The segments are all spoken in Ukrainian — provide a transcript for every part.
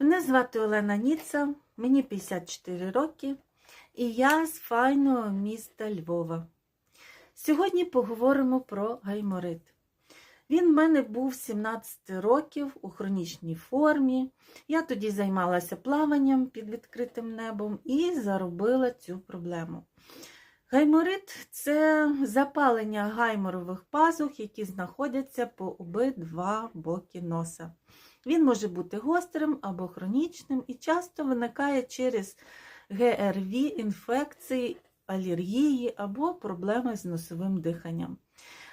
Мене звати Олена Ніца, мені 54 роки, і я з файного міста Львова. Сьогодні поговоримо про гайморит. Він в мене був 17 років у хронічній формі. Я тоді займалася плаванням під відкритим небом і заробила цю проблему. Гайморит це запалення гайморових пазух, які знаходяться по обидва боки носа. Він може бути гострим або хронічним і часто виникає через ГРВІ, інфекції, алергії або проблеми з носовим диханням.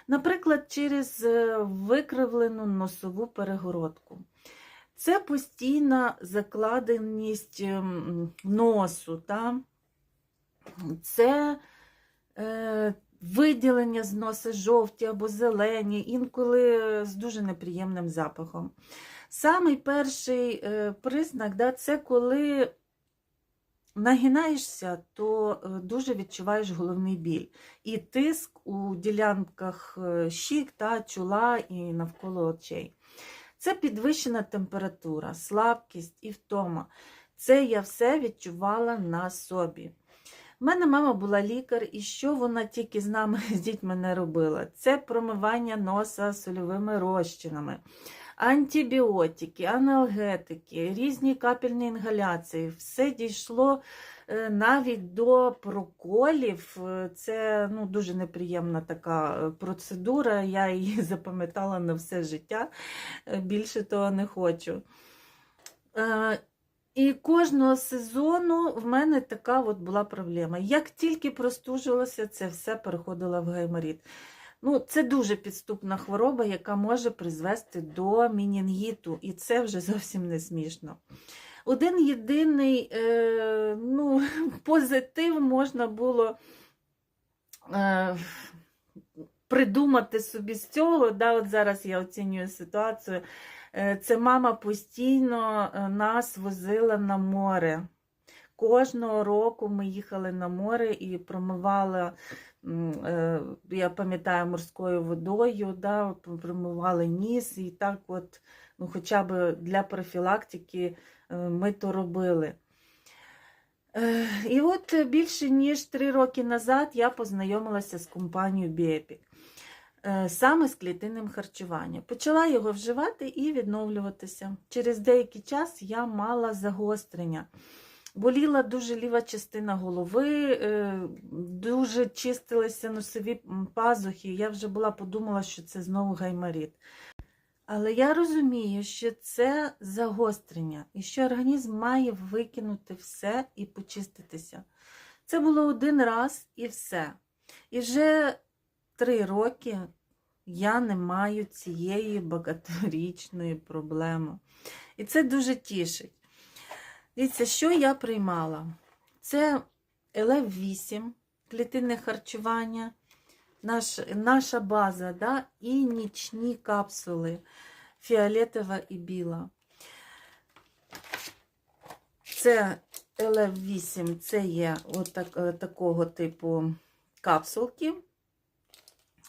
Наприклад, через е, викривлену носову перегородку. Це постійна закладеність ем, носу, та? це е, виділення з носа жовті або зелені, інколи з дуже неприємним запахом. Самий перший е, признак да, це коли нагинаєшся, то е, дуже відчуваєш головний біль. І тиск у ділянках е, щік та чола і навколо очей. Це підвищена температура, слабкість і втома. Це я все відчувала на собі. У мене мама була лікар, і що вона тільки з нами, з дітьми не робила? Це промивання носа сольовими розчинами, антибіотики, аналгетики, різні капельні інгаляції. Все дійшло е, навіть до проколів. Е, Це ну, дуже неприємна така е, процедура. Я її запам'ятала на все життя. Більше того не хочу. І кожного сезону в мене така от була проблема. Як тільки простужувалося, це все переходило в гайморіт. Ну, це дуже підступна хвороба, яка може призвести до мінінгіту, і це вже зовсім не смішно. Один єдиний е, ну, позитив можна було е, придумати собі з цього. Да, от Зараз я оцінюю ситуацію. Е, Це мама постійно е, нас возила на море. Кожного року ми їхали на море і промивали, м, е, я пам'ятаю, морською водою, да, промивали ніс, і так от, ну, хоча б для профілактики ми то робили. І от більше ніж три роки назад я познайомилася з компанією Біепік саме з клітинним харчуванням. Почала його вживати і відновлюватися. Через деякий час я мала загострення. Боліла дуже ліва частина голови, е, дуже чистилися носові пазухи. Я вже була подумала, що це знову гайморіт. Але я розумію, що це загострення і що організм має викинути все і почиститися. Це було один раз і все. І вже три роки я не маю цієї багаторічної проблеми. І це дуже тішить. Дивіться, що я приймала? Це ЛФ8, клітинне харчування, наш, наша база, да? і нічні капсули фіолетова і біла. Це ЛФ8, це є от так, е, такого типу капсулки.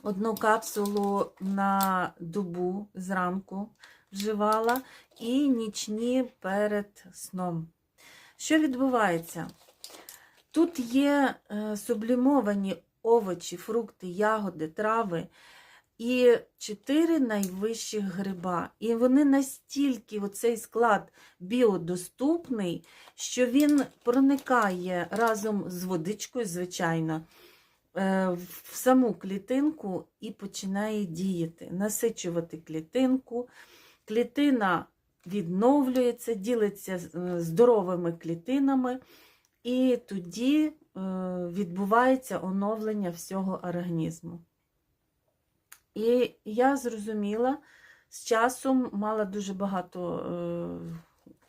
Одну капсулу на добу зранку вживала і нічні перед сном. Що відбувається? Тут є е, сублімовані овочі, фрукти, ягоди, трави і чотири найвищих гриба. І вони настільки, оцей склад біодоступний, що він проникає разом з водичкою, звичайно, в саму клітинку і починає діяти, насичувати клітинку. Клітина відновлюється, ділиться е, здоровими клітинами, і тоді е, відбувається оновлення всього організму. І я зрозуміла, з часом мала дуже багато е,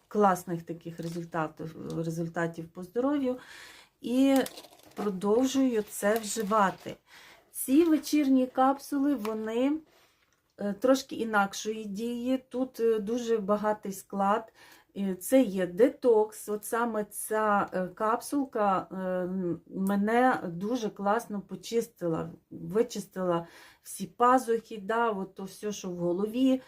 класних таких результатів, результатів по здоров'ю і продовжую це вживати. Ці вечірні капсули, вони е, трошки інакшої дії. Тут е, дуже багатий склад. Це є детокс. От саме ця е, капсулка мене дуже класно почистила, вичистила всі пазухи, да, от то все, що в голові,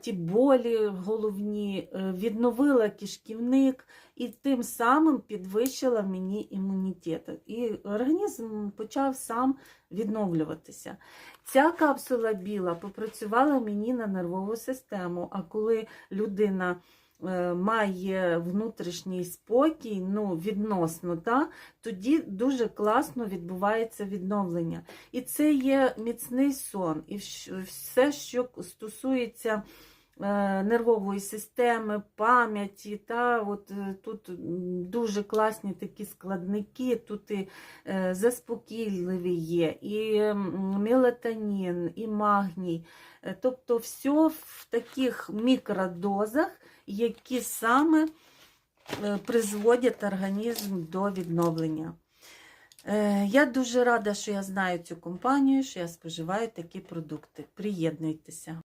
ті болі головні, е, відновила кишківник і тим самим підвищила мені імунітет. І організм почав сам відновлюватися. Ця капсула біла попрацювала мені на нервову систему. А коли людина е, має внутрішній спокій, ну, відносно, та, тоді дуже класно відбувається відновлення. І це є міцний сон. І все, що стосується е, нервової системи, пам'яті, та, от, е, тут дуже класні такі складники, тут і е, заспокійливі є, і мелатонін, і магній. Е, Тобто все в таких мікродозах, які саме е, призводять організм до відновлення. Е, Я дуже рада, що я знаю цю компанію, що я споживаю такі продукти. Приєднуйтеся.